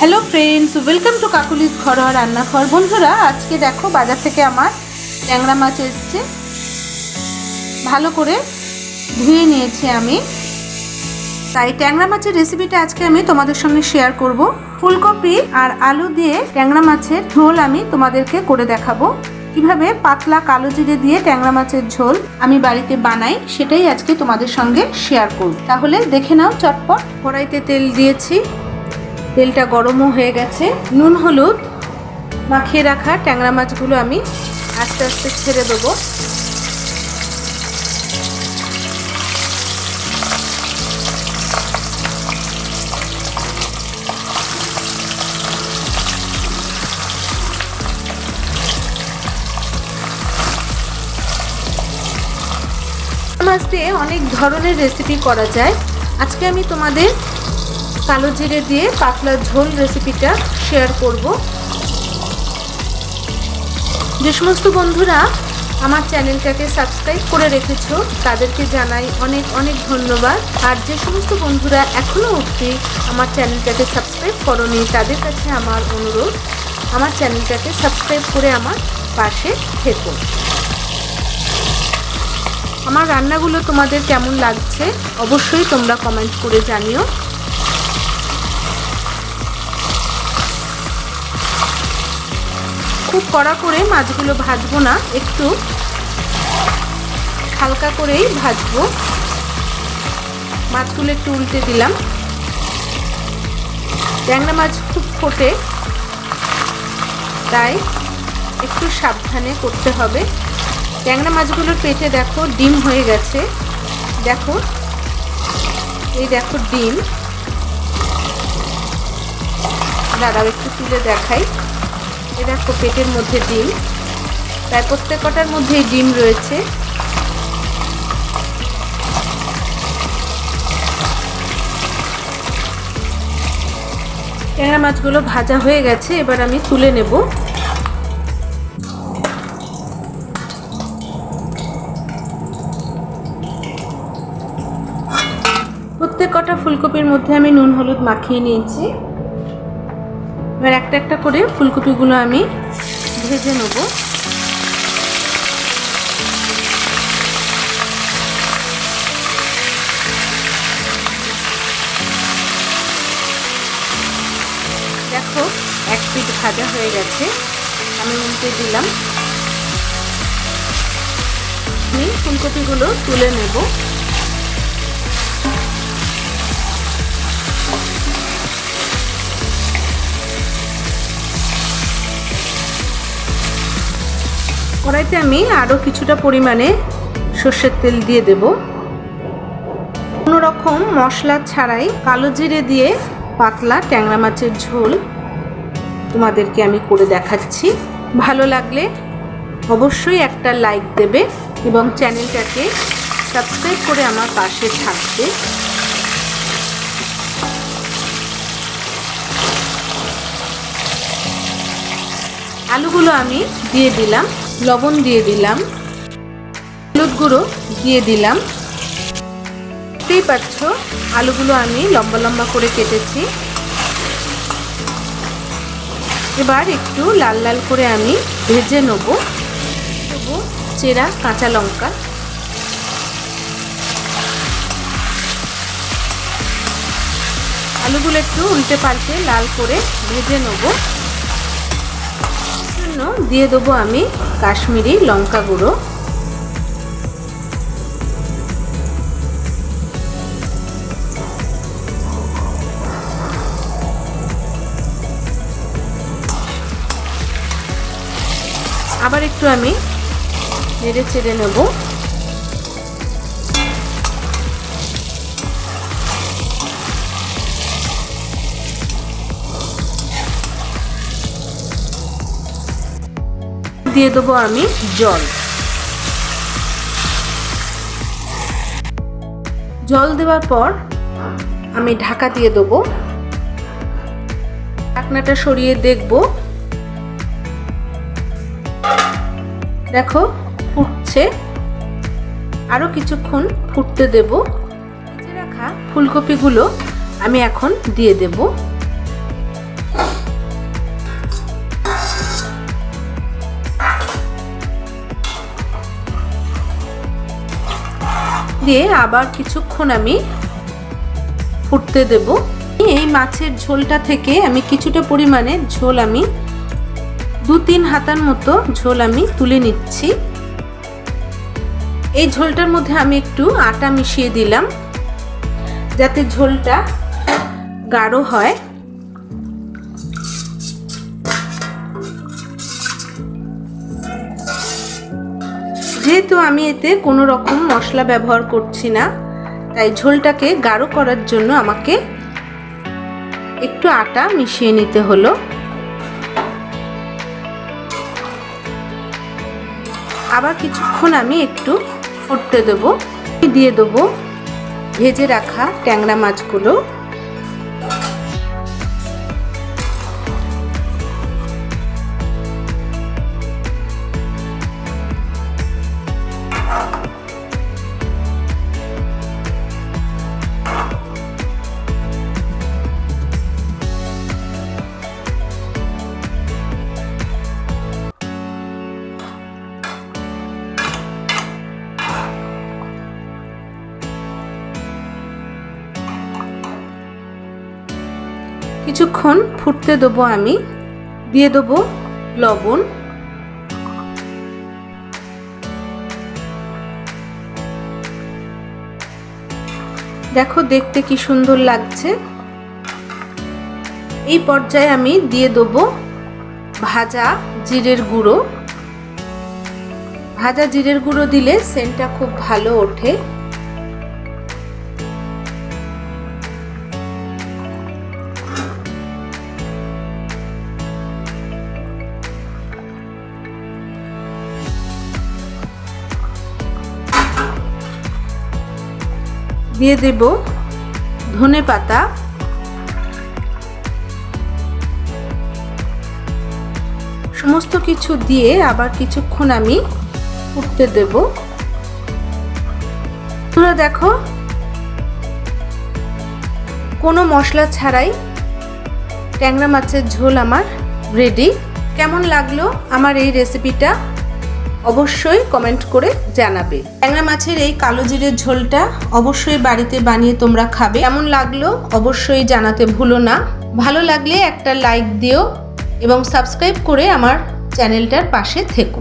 Hello friends welcome to Kokkalis ঘরোয়া রান্নাঘর বন্ধুরা, আজকে দেখো বাজার থেকে আমার ট্যাংরা মাছ এসছে। ভালো করে ধুয়ে নিয়েছি আমি। তাই ট্যাংরা মাছের রেসিপিটা আজকে আমি তোমাদের সঙ্গে শেয়ার করব। ফুলকপি আর আলু দিয়ে ট্যাংরা মাছের ঝোল আমি তোমাদেরকে করে দেখাবো। কীভাবে পাতলা কালো জিরে দিয়ে ট্যাংরা মাছের ঝোল আমি বাড়িতে বানাই, সেটাই আজকে তোমাদের সঙ্গে শেয়ার করব। তাহলে দেখে নাও, চটপট। কড়াইতে তেল দিয়েছি। তেলটা গরমও হয়ে গেছে। নুন, হলুদ মাখিয়ে রাখা ট্যাংরা মাছগুলো আমি আস্তে আস্তে ছেড়ে দেবো। মাছ দিয়ে অনেক ধরনের রেসিপি করা যায়। আজকে আমি তোমাদের কালো জিরে দিয়ে পাতলা ঝোল রেসিপিটা শেয়ার করব। যে সমস্ত বন্ধুরা আমার চ্যানেলটাকে সাবস্ক্রাইব করে রেখেছ, তাদেরকে জানাই অনেক অনেক ধন্যবাদ। আর যে সমস্ত বন্ধুরা এখনও অবধি আমার চ্যানেলটাকে সাবস্ক্রাইব করনি, তাদের কাছে আমার অনুরোধ, আমার চ্যানেলটাকে সাবস্ক্রাইব করে আমার পাশে থেকো। আমার রান্নাগুলো তোমাদের কেমন লাগছে, অবশ্যই তোমরা কমেন্ট করে জানিও। খুব কড়া করে মাছগুলো ভাজবো না, একটু হালকা করেই ভাজবো। মাছগুলো একটু উল্টে দিলাম। ট্যাংরা মাছ খুব ফোটে, তাই একটু সাবধানে করতে হবে। ট্যাংরা মাছগুলোর পেটে দেখো, ডিম হয়ে গেছে। দেখো, এই দেখো ডিম। দাঁড়াও, একটু তুলে দেখাই। এ পেটের মধ্যে ডিম। তাই প্রত্যেক কটার মধ্যেই ডিম রয়েছে। ট্যাংরা মাছগুলো ভাজা হয়ে গেছে, এবার আমি তুলে নেব। প্রত্যেক কটা ফুলকপির মধ্যে আমি নুন, হলুদ মাখিয়ে নিয়েছি। এবার একটা একটা করে ফুলকপিগুলো আমি ভেজে নেব। দেখো, এক পিঠ ভাজা হয়ে গেছে। আমি উল্টে দিলাম। আমি ফুলকপিগুলো তুলে নেব। কড়াইতে আমি আরও কিছুটা পরিমাণে সর্ষের তেল দিয়ে দেব। রকম মশলা ছাড়াই কালো জিরে দিয়ে পাতলা ট্যাংরা মাছের ঝোল তোমাদেরকে আমি করে দেখাচ্ছি। ভালো লাগলে অবশ্যই একটা লাইক দেবে এবং চ্যানেলটাকে সাবস্ক্রাইব করে আমার পাশে থাকবে। আলুগুলো আমি দিয়ে দিলাম। লবণ দিয়ে দিলাম। হলুদ গুঁড়ো দিয়ে দিলাম। দেখতেই পাচ্ছ, আলুগুলো আমি লম্বা লম্বা করে কেটেছি। এবার একটু লাল লাল করে আমি ভেজে নেব। দেবো চেরা কাঁচা লঙ্কা। আলুগুলো একটু উল্টে পাল্টে লাল করে ভেজে নেব। জন্য দিয়ে দেবো আমি কাশ্মীরি লঙ্কা গুঁড়ো। আবার একটু আমি নেড়ে চেড়ে নেব। দিয়ে দেবো আমি জল। জল দেওয়ার পর আমি ঢাকা দিয়ে দেবো। ঢাকনাটা সরিয়ে দেখব। দেখো, ফুটছে। আরও কিছুক্ষণ ফুটতে দেব। রাখা ফুলকপিগুলো আমি এখন দিয়ে দেব। দিয়ে আবার কিছুক্ষণ আমি ফুটতে দেব। এই মাছের ঝোলটা থেকে আমি কিছুটা পরিমাণে ঝোল আমি, দু তিন হাতার মতো ঝোল আমি তুলে নিচ্ছি। এই ঝোলটার মধ্যে আমি একটু আটা মিশিয়ে দিলাম, যাতে ঝোলটা গাঢ় হয়। আমি এতে কোনো রকম মশলা ব্যবহার করছি না। তাই ঝোলটাকে গাঢ় করার জন্য আমাকে একটু আটা মিশিয়ে নিতে হলো। আবার কিছুক্ষণ আমি একটু ফুটতে দেবো। দিয়ে দেবো ভেজে রাখা ট্যাংরা মাছগুলো। কিছুক্ষণ ফুটতে দেবো আমি। দিয়ে দেবো লবণ। দেখো দেখতে কি সুন্দর লাগছে। এই পর্যায়ে আমি দিয়ে দেবো ভাজা জিরের গুঁড়ো। ভাজা জিরের গুঁড়ো দিলে সেন্টটা খুব ভালো ওঠে। দিয়ে দেব ধনে পাতা। সমস্ত কিছু দিয়ে আবার কিছুক্ষণ আমি ফুটতে দেব। তোমরা দেখো, কোনো মশলা ছাড়াই ট্যাংরা মাছের ঝোল আমার রেডি কেমন লাগল আমার এই রেসিপিটা অবশ্যই কমেন্ট করে জানাবে। ট্যাংরা মাছের এই কালো জিরের ঝোলটা অবশ্যই বাড়িতে বানিয়ে তোমরা খাবে। কেমন লাগল অবশ্যই জানাতে ভুলো না। ভালো লাগলে একটা লাইক দিও এবং সাবস্ক্রাইব করে আমার চ্যানেলটার পাশে থেকো।